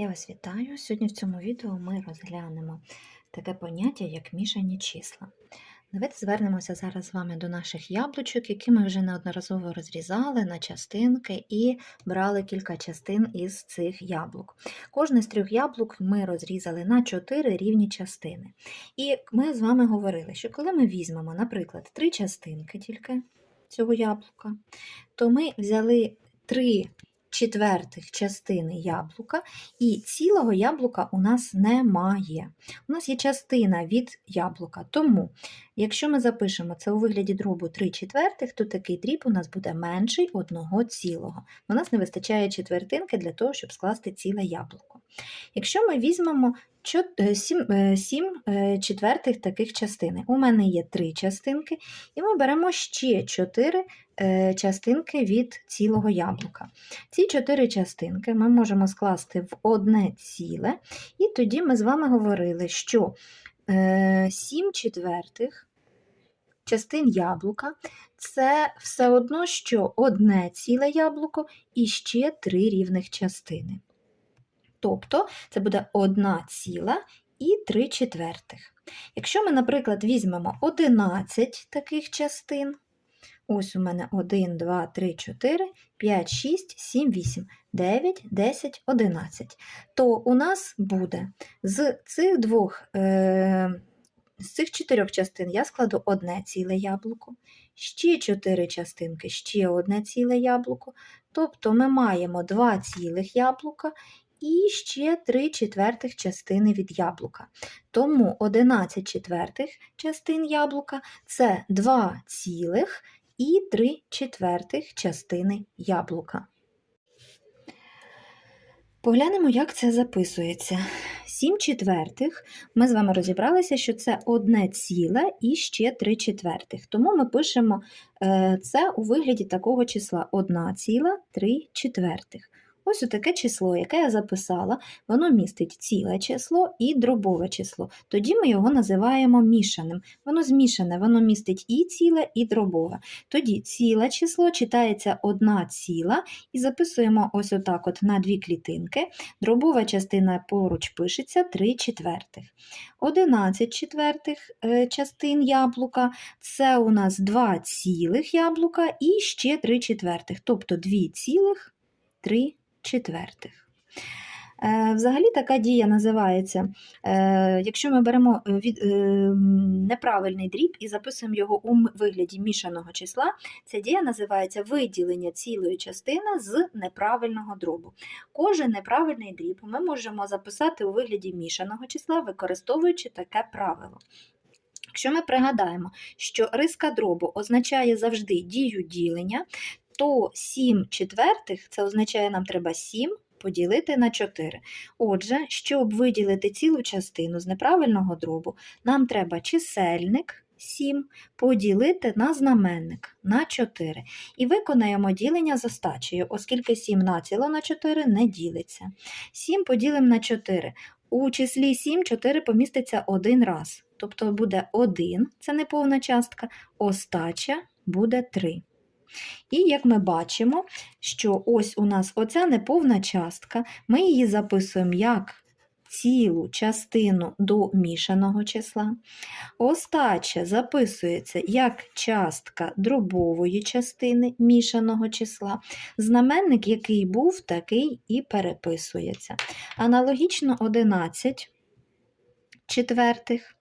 Я вас вітаю. Сьогодні в цьому відео ми розглянемо таке поняття, як мішані числа. Давайте звернемося зараз з вами до наших яблучок, які ми вже неодноразово розрізали на частинки і брали кілька частин із цих яблук. Кожне з трьох яблук ми розрізали на чотири рівні частини. І ми з вами говорили, що коли ми візьмемо, наприклад, три частинки тільки цього яблука, то ми взяли три четвертих частини яблука, і цілого яблука у нас немає. У нас є частина від яблука. Тому, якщо ми запишемо це у вигляді дробу 3 четвертих, то такий дріб у нас буде менший одного цілого. У нас не вистачає четвертинки для того, щоб скласти ціле яблуко. Якщо ми візьмемо 7 четвертих таких частини, у мене є 3 частинки, і ми беремо ще 4 е, частинки від цілого яблука. Ці 4 частинки ми можемо скласти в одне ціле, і тоді ми з вами говорили, що 7 четвертих частин яблука це все одно, що одне ціле яблуко і ще 3 рівних частини. Тобто це буде 1 ціла і 3 четвертих. Якщо ми, наприклад, візьмемо 11 таких частин, ось у мене 1, 2, 3, 4, 5, 6, 7, 8, 9, 10, 11, то у нас буде з цих двох, е, з цих чотирьох частин я складу одне ціле яблуко, ще чотири частинки, ще одне ціле яблуко. Тобто ми маємо два цілих яблука і ще 3 четвертих частини від яблука. Тому 11 четвертих частин яблука це 2 цілих і 3 четвертих частини яблука. Поглянемо, як це записується. 7 четвертих ми з вами розібралися, що це одне ціле і ще 3 четвертих. Тому ми пишемо е, це у вигляді такого числа 1 ціла 3 четвертих. Ось таке число, яке я записала, воно містить ціле число і дробове число. Тоді ми його називаємо мішаним. Воно змішане, воно містить і ціле, і дробове. Тоді ціле число читається одна ціла і записуємо ось отак от на дві клітинки. Дробова частина поруч пишеться 3 четвертих. 11 четвертих е, частин яблука це у нас 2 цілих яблука і ще 3 четвертих, тобто 2 цілих 3 четвертих. Е, взагалі така дія називається, е, якщо ми беремо е, неправильний дріб і записуємо його у вигляді мішаного числа, ця дія називається виділення цілої частини з неправильного дробу. Кожен неправильний дріб ми можемо записати у вигляді мішаного числа, використовуючи таке правило. Якщо ми пригадаємо, що риска дробу означає завжди дію ділення, то 7 четвертих це означає, нам треба 7 поділити на 4. Отже, щоб виділити цілу частину з неправильного дробу, нам треба чисельник 7 поділити на знаменник на 4. І виконаємо ділення з остачею, оскільки 7 націло на 4 не ділиться. 7 поділимо на 4. У числі 7 4 поміститься один раз. Тобто буде 1, це неповна частка, остача буде 3. І як ми бачимо, що ось у нас оця неповна частка, ми її записуємо як цілу частину до мішаного числа. Остача записується як частка дробової частини мішаного числа. Знаменник, який був, такий і переписується. Аналогічно 11 четвертих.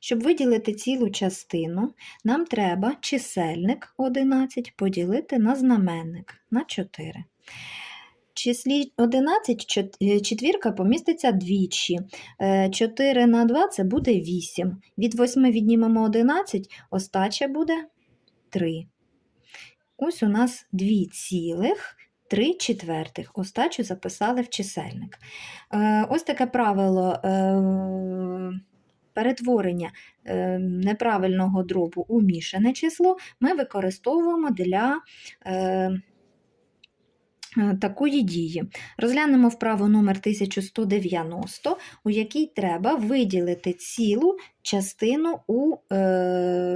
Щоб виділити цілу частину, нам треба чисельник 11 поділити на знаменник на 4. Числі 11 е, четвірка поміститься двічі. 4 е, на 2 це буде 8. Від 8 віднімемо 11, остача буде 3. Ось у нас 2 цілих. 3 четвертих. Остачу записали в чисельник. Е, ось таке правило перетворення е, неправильного дробу у мішане число ми використовуємо для е, е, Такої дії. Розглянемо вправу номер 1190, у якій треба виділити цілу частину у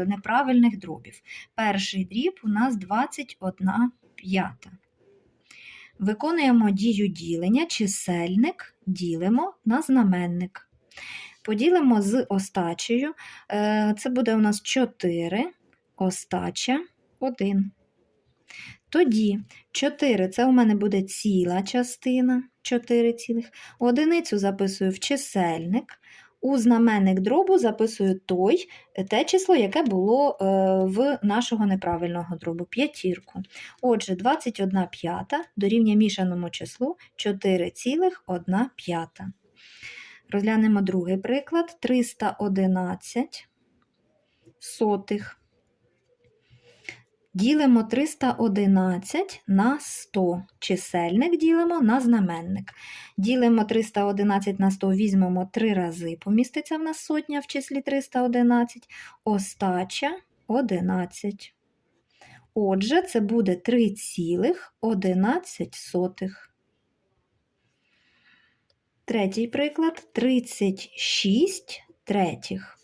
неправильних дробів. Перший дріб у нас 21 п'ята. Виконуємо дію ділення, чисельник ділимо на знаменник. Поділимо з остачею. Е, Це буде у нас 4, остача 1. Тоді 4 це у мене буде ціла частина 4 цілих. Одиницю записую в чисельник. У знаменник дробу записую той, те число, яке було е, в нашого неправильного дробу п'ятірку. Отже, 21 п'ята дорівнює мішаному числу 4,1 п'ята. Розглянемо другий приклад. 311 сотих. Ділимо 311 на 100. Чисельник ділимо на знаменник. Ділимо 311 на 100, візьмемо 3 рази. Поміститься в нас сотня в числі 311. Остача 11. Отже, це буде 3,11. Третій приклад 36 третіх.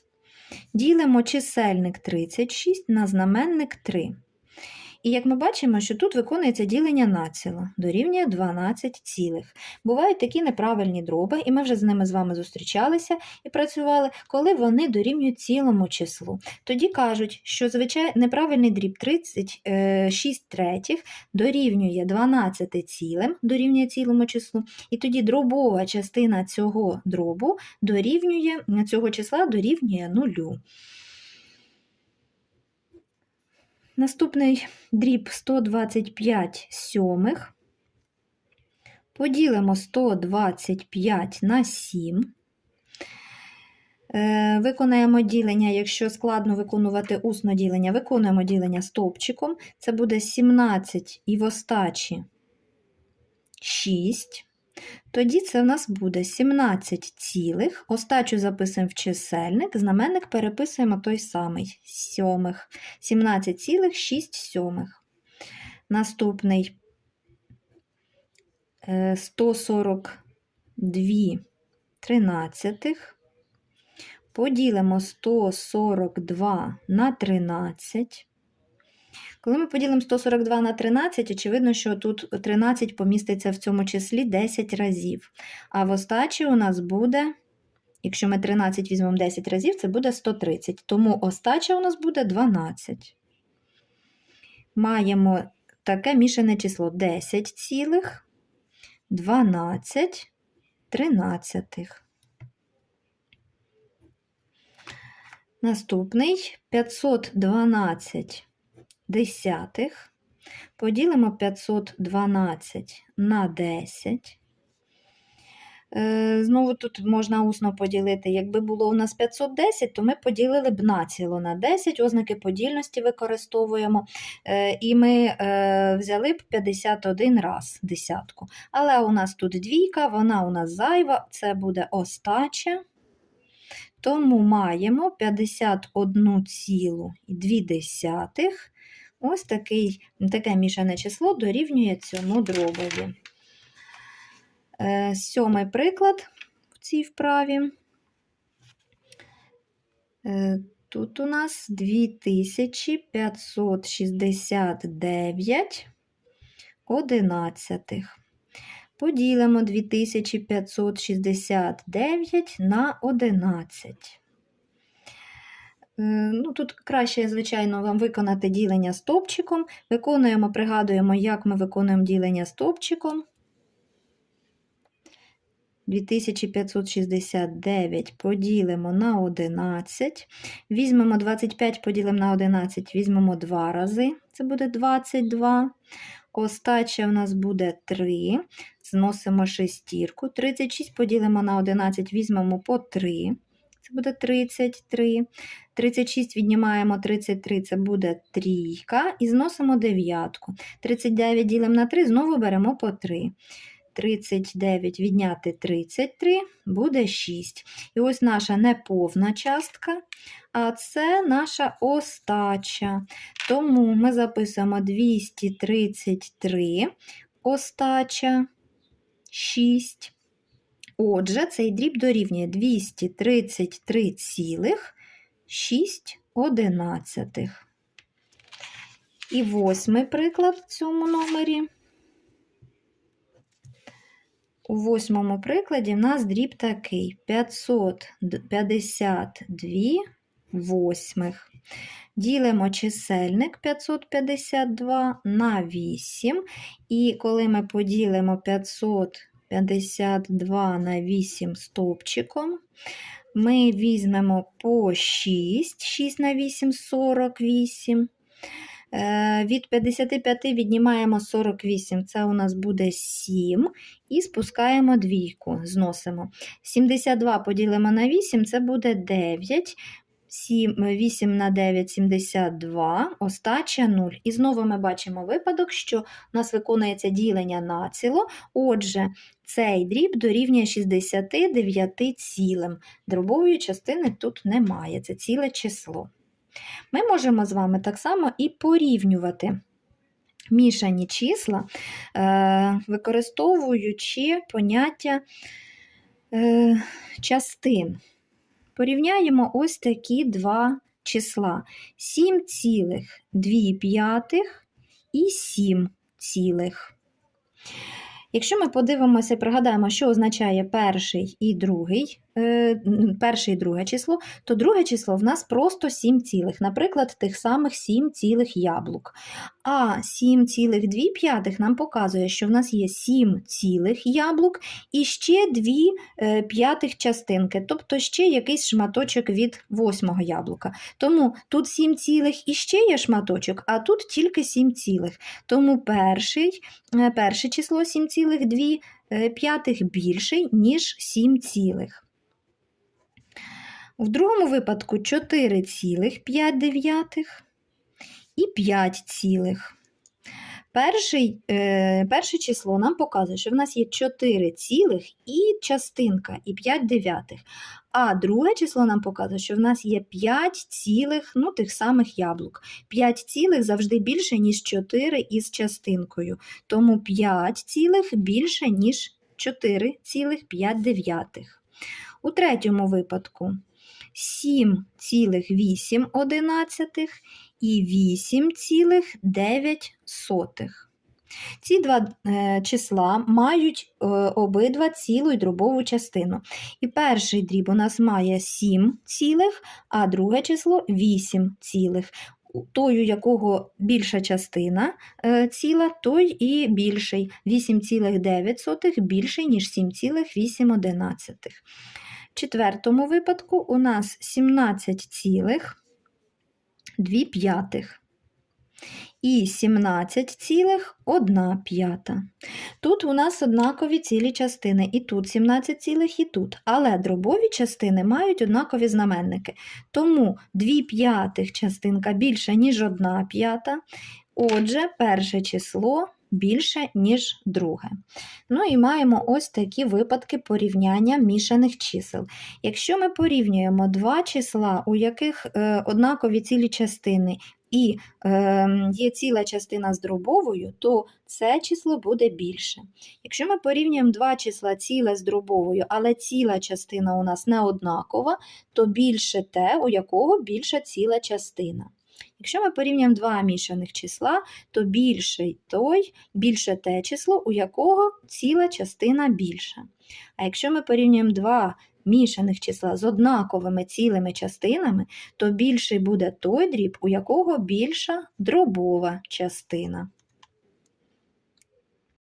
Ділимо чисельник 36 на знаменник 3. І як ми бачимо, що тут виконується ділення націло, дорівнює 12 цілих. Бувають такі неправильні дроби, і ми вже з ними з вами зустрічалися і працювали, коли вони дорівнюють цілому числу. Тоді кажуть, що звичай неправильний дріб 36 третіх дорівнює 12 цілим, дорівнює цілому числу, і тоді дробова частина цього дробу дорівнює цього числа дорівнює нулю. Наступний дріб 125 сьомих. Поділимо 125 на 7. Е, Виконаємо ділення, якщо складно виконувати усно ділення, виконуємо ділення стовпчиком. Це буде 17 і в остачі 6. Тоді це в нас буде 17 цілих. Остачу записуємо в чисельник, знаменник переписуємо той самий сьомих. 17 цілих 6 сьомих. Наступний е, 142 тринадцятих. Поділимо 142 на 13. Коли ми поділимо 142 на 13, очевидно, що тут 13 поміститься в цьому числі 10 разів. А в остачі у нас буде, якщо ми 13 візьмемо 10 разів, це буде 130. Тому остача у нас буде 12. Маємо таке мішане число 10 цілих, 12 тринадцятих. Наступний 512 десятих. Поділимо 512 на 10. Е, Знову тут можна усно поділити. Якби було у нас 510, то ми поділили б націло на 10, ознаки подільності використовуємо. Е, І ми е, взяли б 51 раз десятку. Але у нас тут двійка, вона у нас зайва, це буде остача. Тому маємо 51,2. Ось такий, таке мішане число дорівнює цьому дробові. Е, Сьомий приклад в цій вправі. Е, Тут у нас 2569 одинадцятих. Поділимо 2569 на 11. Ну, Тут краще, звичайно, вам виконати ділення стовпчиком. Виконуємо, пригадуємо, як ми виконуємо ділення стовпчиком. 2569 поділимо на 11. Візьмемо 25, поділимо на 11, візьмемо 2 рази, це буде 22. Остача в нас буде 3. Зносимо шестірку. 36 поділимо на 11, візьмемо по 3. Буде 33. 36 віднімаємо 33, це буде трійка. І зносимо дев'ятку. 39 ділимо на 3, знову беремо по 3. 39 відняти 33 буде 6. І ось наша неповна частка, а це наша остача. Тому ми записуємо 233 остача 6. Отже, цей дріб дорівнює 233,6 одинадцятих. І восьмий приклад в цьому номері. у восьмому прикладі в нас дріб такий 552 восьмих. Ділимо чисельник 552 на 8. І коли ми поділимо 552 на 8 стовпчиком, ми візьмемо по 6, 6 на 8 – 48. Е, Від 55 віднімаємо 48, це у нас буде 7. І спускаємо двійку, зносимо. 72 поділимо на 8, це буде 9. 7, 8 на 9 – 72, остача 0. І знову ми бачимо випадок, що у нас виконується ділення націло. Отже, цей дріб дорівнює 69 цілим. Дробової частини тут немає, це ціле число. Ми можемо з вами так само і порівнювати мішані числа, е, використовуючи поняття е, частин. Порівняємо ось такі два числа: 7,2 і 7 цілих. Якщо ми подивимося і пригадаємо, що означає перший і другий, перше і друге число, то друге число в нас просто 7 цілих, наприклад, тих самих 7 цілих яблук. А 7,2 нам показує, що в нас є 7 цілих яблук і ще 2 е, п'ятих частинки, тобто ще якийсь шматочок від восьмого яблука. Тому тут 7 цілих і ще є шматочок, а тут тільки 7 цілих. Тому перший, е, перше число 7,2 е, п'ятих більший, ніж 7 цілих. В другому випадку 4,5 і 5 цілих. Перший, е, перше число нам показує, що в нас є 4 цілих і частинка, і 5 дев'ятих. А друге число нам показує, що в нас є 5 цілих, ну, тих самих яблук. 5 цілих завжди більше, ніж 4 із частинкою. Тому 5 цілих більше, ніж 4,5. У третьому випадку 7,8 і 8,9. Ці два е, числа мають е, обидва цілу і дробову частину. І перший дріб у нас має 7 цілих, а друге число 8 цілих. У якого більша частина е, ціла, той і більший. 8,9 більший, ніж 7,8. В четвертому випадку у нас 17,2 п'ятих і 17,1 п'ята. Тут у нас однакові цілі частини, і тут 17 цілих, і тут. Але дробові частини мають однакові знаменники. Тому 2 п'ятих частинка більша, ніж 1 п'ята. Отже, перше число більше, ніж друге. Ну і маємо ось такі випадки порівняння мішаних чисел. Якщо ми порівнюємо два числа, у яких е, однакові цілі частини, і е, є ціла частина з дробовою, то це число буде більше. Якщо ми порівнюємо два числа ціле з дробовою, але ціла частина у нас не однакова, то більше те, у якого більша ціла частина. Якщо ми порівняємо два мішаних числа, то більше той, більше те число, у якого ціла частина більша. А якщо ми порівнюємо два мішаних числа з однаковими цілими частинами, то більший буде той дріб, у якого більша дробова частина.